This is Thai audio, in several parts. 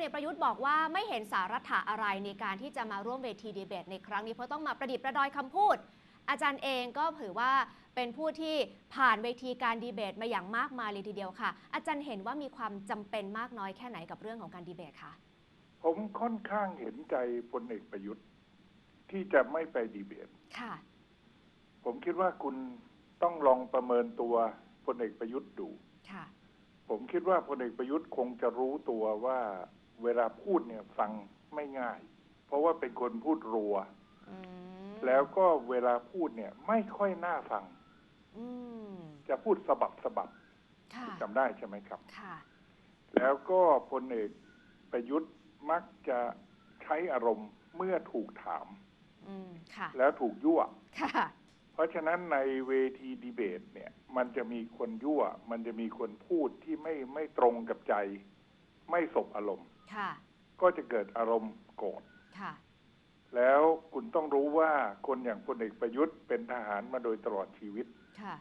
ลเอกประยุทธ์บอกว่าไม่เห็นสาระถะอะไรในการที่จะมาร่วมเวทีดีเบตในครั้งนี้เพราะต้องมาประดิษฐ์ประดอยคำพูด อาจารย์เองก็ถือว่าเป็นผู้ที่ผ่านเวทีการดีเบตมาอย่างมากมายเลยทีเดียวค่ะ อาจารย์เห็นว่ามีความจำเป็นมากน้อยแค่ไหนกับเรื่องของการดีเบตคะผมค่อนข้างเห็นใจพลเอกประยุทธ์ ที่จะไม่ไปดีเบตค่ะ ผมคิดว่าคุณต้องลองประเมินตัวพลเอกประยุทธ์ดู ค่ะ ผมคิดว่าพลเอกประยุทธ์คงจะรู้ตัวว่า เวลาพูดเนี่ยฟังไม่ง่าย เพราะว่าเป็นคนพูดรัวอืมแล้วก็เวลาพูดเนี่ย ไม่ค่อยน่าฟังอืมจะพูดสะบับสะบับค่ะจำได้ใช่ไหมครับค่ะแล้วก็พลเอกประยุทธ์มักจะใช้อารมณ์เมื่อถูกถามอืมค่ะแล้วถูกยั่วค่ะเพราะฉะนั้นในเวทีดีเบต เนี่ย มันจะมีคนยั่ว มันจะมีคนพูดที่ไม่ไม่ตรงกับใจ ไม่สบอารมณ์ ค่ะ ก็จะเกิดอารมณ์โกรธค่ะ แล้วคุณต้องรู้ว่าคนอย่างพลเอกประยุทธ์เป็นทหารมาโดยตลอดชีวิต ค่ะ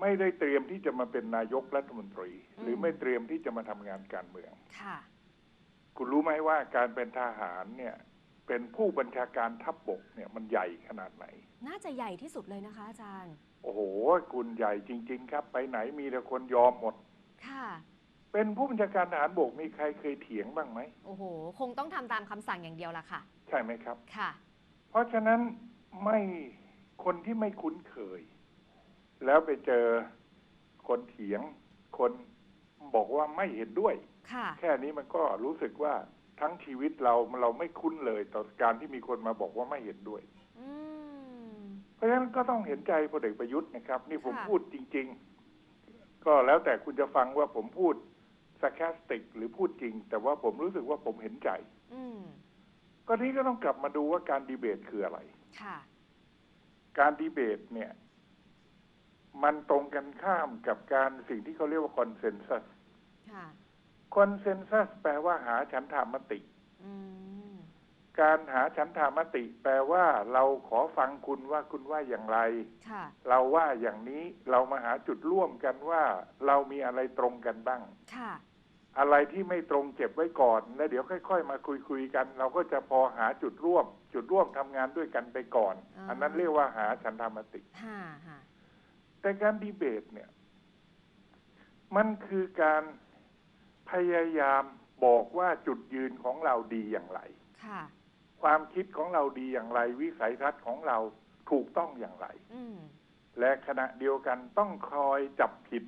ไม่ได้เตรียมที่จะมาเป็นนายกรัฐมนตรีอืมหรือไม่เตรียมที่จะมาทำงานการเมือง ค่ะ คุณรู้ไหมว่าการเป็นทหารเนี่ย เป็นผู้บัญชาการทัพบบกเนี่ยมันใหญ่ขนาดไหน น่าจะใหญ่ที่สุดเลยนะคะอาจารย์ โอ้โห คุณใหญ่จริง ๆ ครับ ไปไหนมีแต่คนยอมหมด ค่ะ เป็นผู้บัญชาการทหารบกมีใครเคยเถียงบ้างไหมโอ้โห คงต้องทำตามคำสั่งอย่างเดียวละค่ะ ใช่ไหมครับ ค่ะ เพราะฉะนั้นไม่คนที่ไม่คุ้นเคย แล้วไปเจอคนเถียง คนบอกว่าไม่เห็นด้วย ค่ะ แค่นี้มันก็รู้สึกว่าทั้งชีวิตเราเราไม่คุ้นเลยต่อการที่มีคนมาบอกว่าไม่เห็นด้วย อืม เพราะฉะนั้นก็ต้องเห็นใจพลเอกประยุทธ์นะครับ นี่ผมค่ะ พูดจริง ๆ ก็แล้วแต่คุณจะฟังว่าผมพูด sarcastic หรือพูดจริง แต่ว่าผมรู้สึกว่าผมเห็นใจอืมก็นี้ก็ต้องกลับมาดูว่าการดีเบตคืออะไรค่ะการดีเบตเนี่ย มันตรงกันข้ามกับการสิ่งที่เขาเรียกว่าคอนเซนแซสค่ะคอนเซนแซสแปลว่าหาฉันทามติ อืม การหาฉันทามติ แปลว่า เราขอฟังคุณว่าคุณว่าอย่างไร ค่ะ เราว่าอย่างนี้เรามาหาจุดร่วมกันว่า เรามีอะไรตรงกันบ้าง ค่ะ อะไรที่ไม่ตรงเก็บไว้ก่อนแล้วเดี๋ยวค่อย ๆ มาคุยคุยๆกัน เราก็จะพอหาจุดร่วม จุดร่วมทำงานด้วยกันไปก่อน อ่า อันนั้นเรียกว่าหาฉันทามติฮ่าฮ่าแต่การดีเบตเนี่ย มันคือการพยายามบอกว่าจุดยืนของเราดีอย่างไร ค่ะ ความคิดของเราดีอย่างไร วิสัยทัศน์ของเราถูกต้องอย่างไรอืมและขณะเดียวกันต้องคอยจับผิด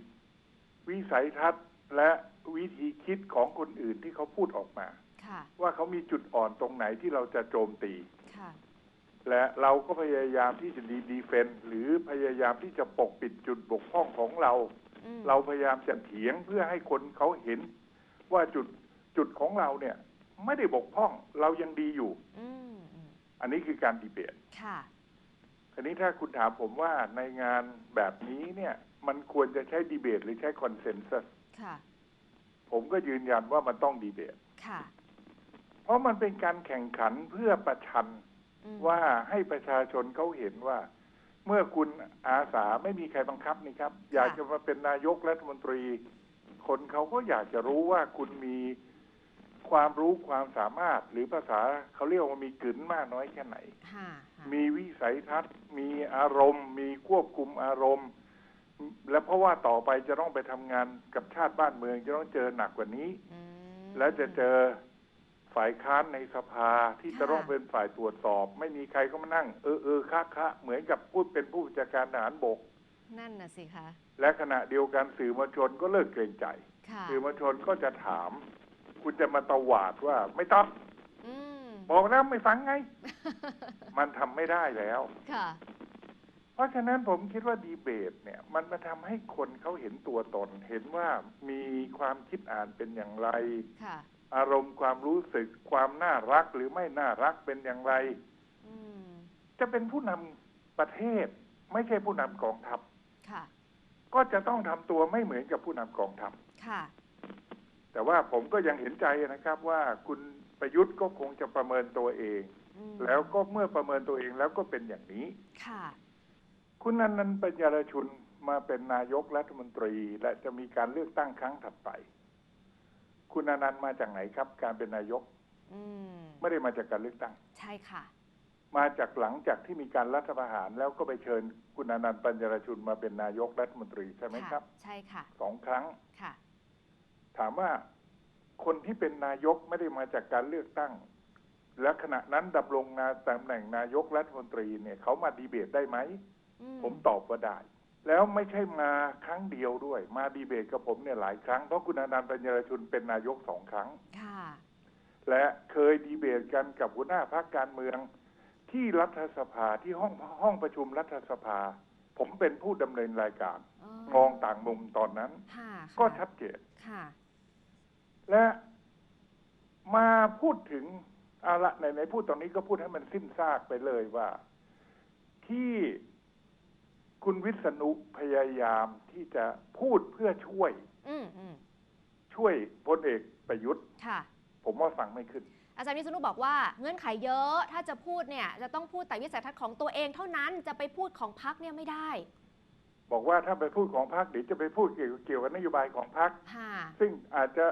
วิสัยทัศน์และวิธีคิดของคนอื่นที่เขาพูดออกมาค่ะว่าเขามีจุดอ่อนตรงไหนที่เราจะโจมตีค่ะและเราก็พยายามที่จะดีดีเฟนหรือพยายามที่จะปกปิดจุดบกพร่องของเราอืมเราพยายามจะเถียงเพื่อให้คนเขาเห็นว่าจุดจุดของเราเนี่ย ไม่ได้บกพร่องเรายังดีอยู่อืมอืมอันนี้คือการดีเบตค่ะ ทีนี้ถ้าคุณถามผมว่าในงานแบบนี้เนี่ย มันควรจะใช้ดีเบตหรือใช้คอนเซนแซสค่ะ ผมก็ยืนยันว่ามันต้องดีเบต ค่ะเพราะมันเป็นการแข่งขันเพื่อประชันอืมว่าให้ประชาชนเขาเห็นว่า เมื่อคุณอาสาไม่มีใครบังคับนี่ครับ อยากจะมาเป็นนายกรัฐมนตรี คนเขาก็อยากจะรู้ว่าคุณมี ความรู้ความสามารถ หรือภาษาเขาเรียกว่ามีกลืนมากน้อยแค่ไหนฮ่าฮ่ามีวิสัยทัศน์ มีอารมณ์ มีควบคุมอารมณ์ และเพราะว่าต่อไปจะต้องไปทำงานกับชาติบ้านเมือง จะต้องเจอหนักกว่านี้อืมและจะเจอฝ่ายค้านในสภาที่ค่ะจะต้องเป็นฝ่ายตรวจสอบ ไม่มีใครก็มานั่ง เออเออคะคะเหมือนกับพูดเป็นผู้บัญชาการทหารบก นั่นน่ะสิคะและขณะเดียวกันสื่อมวลชนก็เลิกเกรงใจค่ะสื่อมวลชนก็จะถาม คุณจะมาตวาดว่าไม่ต้องอืมบอกแล้วไม่ฟังไง มันทำไม่ได้แล้ว ค่ะ เพราะฉะนั้นผมคิดว่าดีเบตเนี่ย มันมาทำให้คนเขาเห็นตัวตน เห็นว่ามีความคิดอ่านเป็นอย่างไร ค่ะ อารมณ์ความรู้สึกความน่ารักหรือไม่น่ารักเป็นอย่างไร อืม จะเป็นผู้นำประเทศ ไม่ใช่ผู้นำกองทัพ ค่ะ ก็จะต้องทำตัวไม่เหมือนกับผู้นำกองทัพ ค่ะ แต่ว่าผมก็ยังเห็นใจนะครับว่าคุณประยุทธ์ก็คงจะประเมินตัวเองอืมแล้วก็เมื่อประเมินตัวเองแล้วก็เป็นอย่างนี้ ค่ะ คุณนันนันต์ปัญญารชุนมาเป็นนายกรัฐมนตรี และจะมีการเลือกตั้งครั้งถัดไป คุณอนันต์มาจากไหนครับ การเป็นนายกอืมไม่ได้มาจากการเลือกตั้ง ใช่ค่ะ มาจากหลังจากที่มีการรัฐประหาร แล้วก็ไปเชิญคุณอนันต์ปัญญารชุนมาเป็นนายกรัฐมนตรีใช่ไหมครับ ใช่ค่ะสองครั้งค่ะ ถามว่าคนที่เป็นนายกไม่ได้มาจากการเลือกตั้ง และขณะนั้นดำรงงานตำแหน่งนายกรัฐมนตรีเนี่ยเขามาดีเบตได้ไหมอืผมตอบว่าได้ แล้วไม่ใช่มาครั้งเดียวด้วย มาดีเบตกับผมเนี่ยหลายครั้ง เพราะคุณอนันต์ปัญญารชุนเป็นนายกสองครั้งค่ะและเคยดีเบตกันกับหัวหน้าพรรคการเมืองที่รัฐสภาที่ห้องห้องประชุมรัฐสภา ผมเป็นผู้ดำเนินรายการ มองต่างมุมตอนนั้น ค่ะก็ชัดเจนค่ะและมาพูดถึงเอาละในในพูดตรงนี้ก็พูดให้มันสิ้นซากไปเลยว่า ที่คุณวิษณุพยายามที่จะพูดเพื่อช่วย อืมอืมช่วยพลเอกประยุทธ์ ค่ะ ผมว่าฟังไม่ขึ้น อาจารย์วิษณุบอกว่าเงื่อนไขเยอะ ถ้าจะพูดเนี่ยจะต้องพูดแต่วิสัยทัศน์ของตัวเองเท่านั้นจะไปพูดของพรรคเนี่ยไม่ได้ บอกว่าถ้าไปพูดของพรรคเดี๋ยวจะไปพูดเกี่ยวเกี่ยวกับนโยบายของพรรคค่ะซึ่งอาจจะ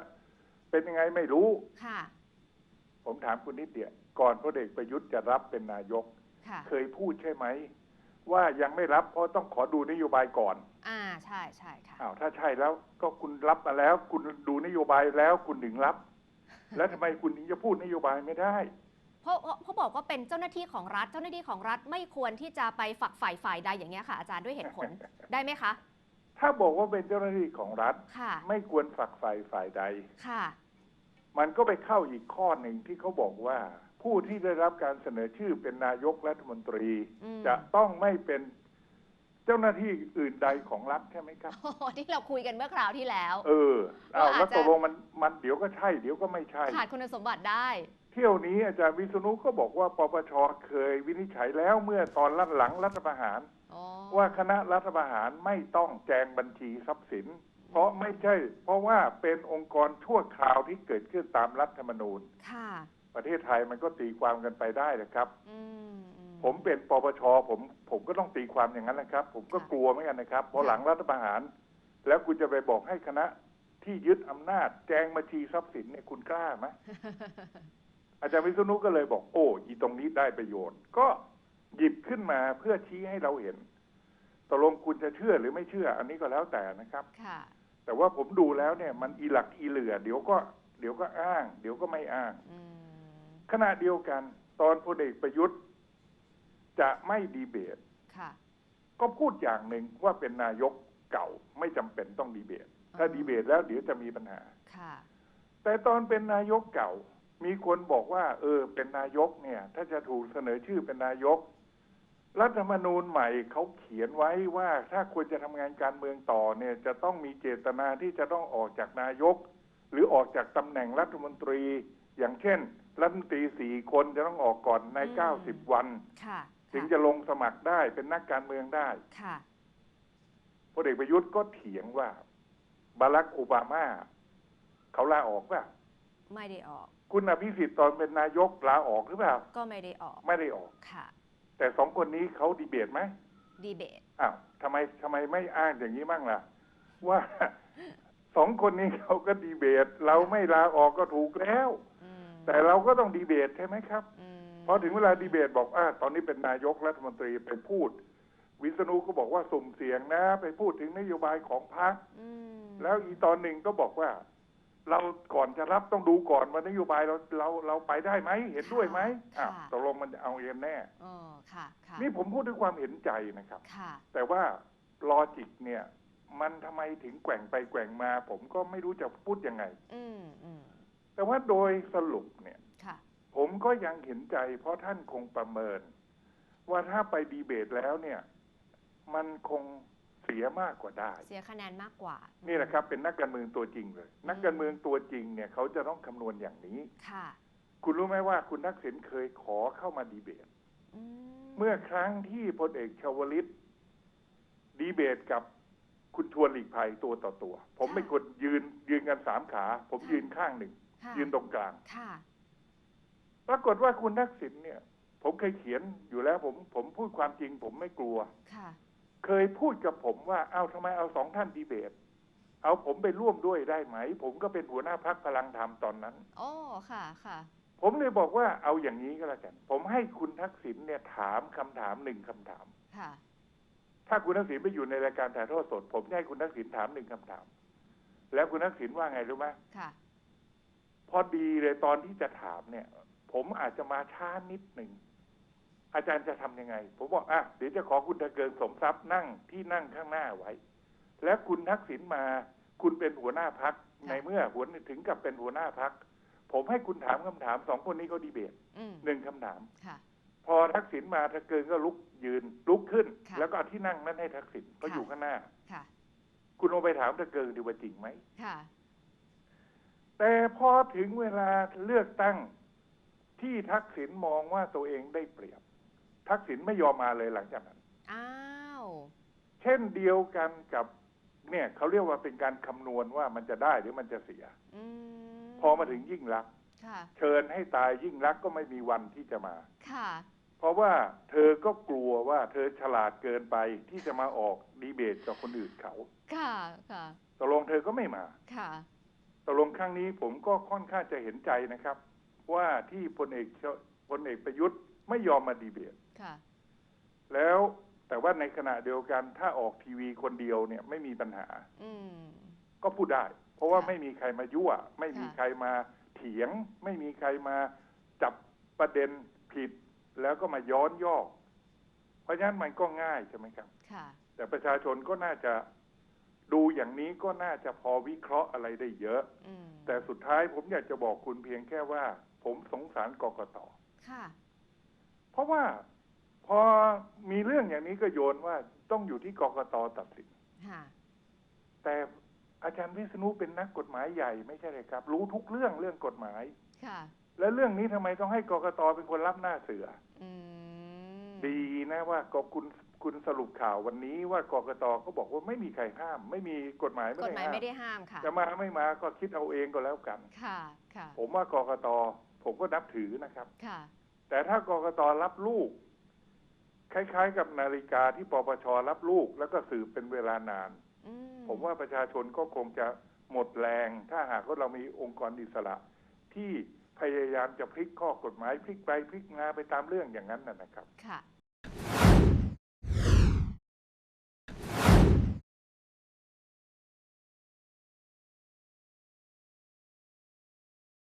เป็นยังไงไม่รู้ค่ะ ผมถามคุณนิดเดียวก่อนพลเอกประยุทธ์จะรับเป็นนายกค่ะเคยพูดใช่ไหม ว่ายังไม่รับเพราะต้องขอดูนโยบายก่อน อ่าใช่ใช่ค่ะอ้าวถ้าใช่แล้วก็คุณรับมาแล้ว คุณดูนโยบายแล้วคุณถึงรับ แล้วทำไมคุณถึงจะพูดนโยบายไม่ได้เพราะเพราะเพราะบอกว่าเป็นเจ้าหน้าที่ของรัฐ เจ้าหน้าที่ของรัฐไม่ควรที่จะไปฝักฝ่ายฝ่ายใดอย่างเงี้ยค่ะ อาจารย์ด้วยเหตุผล ได้ไหมคะ ถ้าบอกว่าเป็นเจ้าหน้าที่ของรัฐ ค่ะ ไม่ควรฝักฝ่ายฝ่ายใด ค่ะ มันก็ไปเข้าอีกข้อหนึ่งที่เขาบอกว่า ผู้ที่ได้รับการเสนอชื่อเป็นนายกรัฐมนตรี อืม จะต้องไม่เป็น เจ้าหน้าที่อื่นใดของรัฐใช่ไหมครับ โอ้โหที่เราคุยกันเมื่อคราวที่แล้ว เออเอาว่าอาจจะ แล้วตกลงมันมันเดี๋ยวก็ใช่ เดี๋ยวก็ไม่ใช่ ขาดคุณสมบัติได้ เที่ยวนี้อาจารย์วิษณุก็บอกว่าปปชเคยวินิจฉัยแล้วเมื่อตอนรัหลังรัฐประหาร อ๋อว่าคณะรัฐประหารไม่ต้องแจงบัญชีทรัพย์สิน เพราะไม่ใช่ เพราะว่าเป็นองค์กรชั่วคราวที่เกิดขึ้นตามรัฐธรรมนูญ ค่ะ ประเทศไทยมันก็ตีความกันไปได้นะครับ อืมอื ผมเป็นปปชผมผมก็ต้องตีความอย่างนั้นนะครับ ผมก็กลัวเหมือนกันนะครับเพราะหลังรัฐประหาร แล้วคุณจะไปบอกให้คณะที่ยึดอำนาจ แจงบัญชีทรัพย์สินเนี่ยคุณกล้าไหมอาจารย์วิษณุก็เลยบอกโอ้อีตรงนี้ได้ประโยชน์ ก็หยิบขึ้นมาเพื่อชี้ให้เราเห็นตกลงคุณจะเชื่อหรือไม่เชื่อ อันนี้ก็แล้วแต่นะครับค่ะแต่ว่าผมดูแล้วเนี่ย มันอีหลักอีเหลือ เดี๋ยวก็ เดี๋ยวก็อ้าง เดี๋ยวก็ไม่อ้างอืมขณะเดียวกัน ตอนพลเอกประยุทธ์ จะไม่ดีเบต ค่ะ ก็พูดอย่างหนึ่งว่าเป็นนายกเก่าไม่จำเป็นต้องดีเบต ถ้าดีเบตแล้วเดี๋ยวจะมีปัญหา ค่ะ แต่ตอนเป็นนายกเก่า มีคนบอกว่า เออ เป็นนายกเนี่ย ถ้าจะถูกเสนอชื่อเป็นนายก รัฐธรรมนูญใหม่เขาเขียนไว้ว่าถ้าควรจะทำงานการเมืองต่อเนี่ย จะต้องมีเจตนาที่จะต้องออกจากนายก หรือออกจากตำแหน่งรัฐมนตรีอย่างเช่นรัฐมนตรีสี่คนจะต้องออกก่อนในอืมเก้าสิบวันค่ะ ถึงจะลงสมัครได้เป็นนักการเมืองได้ค่ะพลเอกประยุทธ์ก็เถียงว่า บารักโอบามา เขาลาออกป่ะไม่ได้ออก คุณอภิสิทธิ์ตอนเป็นนายกลาออกหรือเปล่าก็ไม่ได้ออก ไม่ได้ออกค่ะ แต่สองคนนี้เขาดีเบตไหมดีเบตอ้าวทำไมทำไมไม่อ้างอย่างนี้บ้างล่ะ ว่าสองคนนี้เขาก็ดีเบต เราไม่ลาออกก็ถูกแล้วอืมแต่เราก็ต้องดีเบตใช่ไหมครับ อืม พอถึงเวลาดีเบตบอกอ่าตอนนี้เป็นนายกรัฐมนตรีไปพูด วิษณุก็บอกว่าสุ่มเสี่ยงนะ ไปพูดถึงนโยบายของพรรคอืมแล้วอีตอนหนึ่งก็บอกว่า เราก่อนจะรับต้องดูก่อนว่านโยบายเราเราเราไปได้ไหมเห็นด้วยไหมอ้าวตกลงมันจะเอาเองแน่อ๋อค่ะค่ะนี่ผมพูดด้วยความเห็นใจนะครับค่ะแต่ว่าลอจิกเนี่ย มันทำไมถึงแกว่งไปแกว่งมา ผมก็ไม่รู้จะพูดยังไงอืมอืมแต่ว่าโดยสรุปเนี่ยค่ะ ผมก็ยังเห็นใจ เพราะท่านคงประเมิน ว่าถ้าไปดีเบตแล้วเนี่ย มันคงเสียมากกว่าได้ เสียคะแนนมากกว่า นี่แหละครับ เป็นนักการเมืองตัวจริงเลย นักการเมืองตัวจริงเนี่ยเขาจะต้องคำนวณอย่างนี้ค่ะ คุณรู้ไหมว่าคุณทักษิณเคยขอเข้ามาดีเบตอืมเมื่อครั้งที่พลเอกชวลิตดีเบตกับคุณชวนหลีกภัยตัวต่อตัว ผมไม่คนยืนยืนกันสามขา ผมยืนข้างหนึ่งค่ะยืนตรงกลางค่ะ ปรากฏว่าคุณทักษิณเนี่ย ผมเคยเขียนอยู่แล้วผมผมพูดความจริง ผมไม่กลัว ค่ะ เคยพูดกับผมว่าเอาทำไมเอาสองท่านดีเบต เอาผมไปร่วมด้วยได้ไหม ผมก็เป็นหัวหน้าพักพลังธรรมตอนนั้น โอ้ค่ะค่ะ ผมเลยบอกว่าเอาอย่างนี้ก็แล้วกัน ผมให้คุณทักษิณเนี่ยถามคำถามหนึ่งคำถาม ค่ะ ถ้าคุณทักษิณไปอยู่ในรายการถ่ายทอดสด ผมจะให้คุณทักษิณถามหนึ่งคำถาม แล้วคุณทักษิณว่าไงรู้ไหมค่ะ พอดีเลยตอนที่จะถามเนี่ย ผมอาจจะมาช้านิดหนึ่ง อาจารย์จะทำยังไง ผมบอกอะเดี๋ยวจะขอคุณตะเกิงสมทรัพย์นั่งที่นั่งข้างหน้าไว้ และคุณทักษิณมา คุณเป็นหัวหน้าพักค่ะในเมื่อหัวถึงกับเป็นหัวหน้าพัก ผมให้คุณถามคำถามสองคนนี้เขาดีเบตอืมหนึ่งคำถามค่ะพอทักษิณมาตะเกิงก็ลุกยืนลุกขึ้นค่ะแล้วก็เอาที่นั่งนั้นให้ทักษิณก็ค่ะอยู่ข้างหน้าค่ะคุณลองไปถามตะเกิงดีว่าจริงไหมค่ะแต่พอถึงเวลาเลือกตั้ง ที่ทักษิณมองว่าตัวเองได้เปรียบ ทักษิณไม่ยอมมาเลยหลังจากนั้น อ้าว เช่นเดียวกันกับ เนี่ยเขาเรียกว่าเป็นการคำนวณว่ามันจะได้หรือมันจะเสียอืมพอมาถึงยิ่งรักษณ์ค่ะ เชิญให้ตายยิ่งรักษณ์ก็ไม่มีวันที่จะมา ค่ะ เพราะว่าเธอก็กลัวว่าเธอฉลาดเกินไปที่จะมาออกดีเบตกับคนอื่นเขาค่ะ ค่ะ ตกลงเธอก็ไม่มา ค่ะ ตกลงครั้งนี้ผมก็ค่อนข้างจะเห็นใจนะครับ ว่าที่พลเอกชพลเอกประยุทธ์ไม่ยอมมาดีเบตค่ะ แล้วแต่ว่าในขณะเดียวกันถ้าออกทีวีคนเดียวเนี่ยไม่มีปัญหา อืมก็พูดได้ เพราะว่าค่ะไม่มีใครมายั่ว ไม่มีค่ะใครมาเถียง ไม่มีใครมาจับประเด็นผิด แล้วก็มาย้อนยอก เพราะฉะนั้นมันก็ง่ายใช่ไหมครับค่ะแต่ประชาชนก็น่าจะดูอย่างนี้ก็น่าจะพอวิเคราะห์อะไรได้เยอะอืมแต่สุดท้ายผมอยากจะบอกคุณเพียงแค่ว่า ผมสงสารกกตค่ะ เพราะว่าพอมีเรื่องอย่างนี้ก็โยนว่าต้องอยู่ที่กกตตัดสินค่ะแต่อาจารย์วิษณุเป็นนักกฎหมายใหญ่ไม่ใช่เลยครับ รู้ทุกเรื่องเรื่องกฎหมายค่ะและเรื่องนี้ทำไมต้องให้กกตเป็นคนรับหน้าเสืออืมดีนะว่าก็คุณคุณสรุปข่าววันนี้ว่ากกตก็บอกว่าไม่มีใครห้าม ไม่มีกฎหมายไม่กฎได้หมายห้ามไม่ได้ห้ามค่ะจะมาไม่มาก็คิดเอาเองก็แล้วกัน ค่ะค่ะ ผมว่ากกต ผมก็นับถือนะครับค่ะแต่ถ้ากกตรับลูก คล้าย ๆ กับนาฬิกาที่ปปชรับลูก แล้วก็สืบเป็นเวลานานอืมผมว่าประชาชนก็คงจะหมดแรง ถ้าหากว่าเรามีองค์กรอิสระ ที่พยายามจะพลิกข้อกฎหมายพลิกไปพลิกมาไปตามเรื่องอย่างนั้นนะนะครับ ค่ะ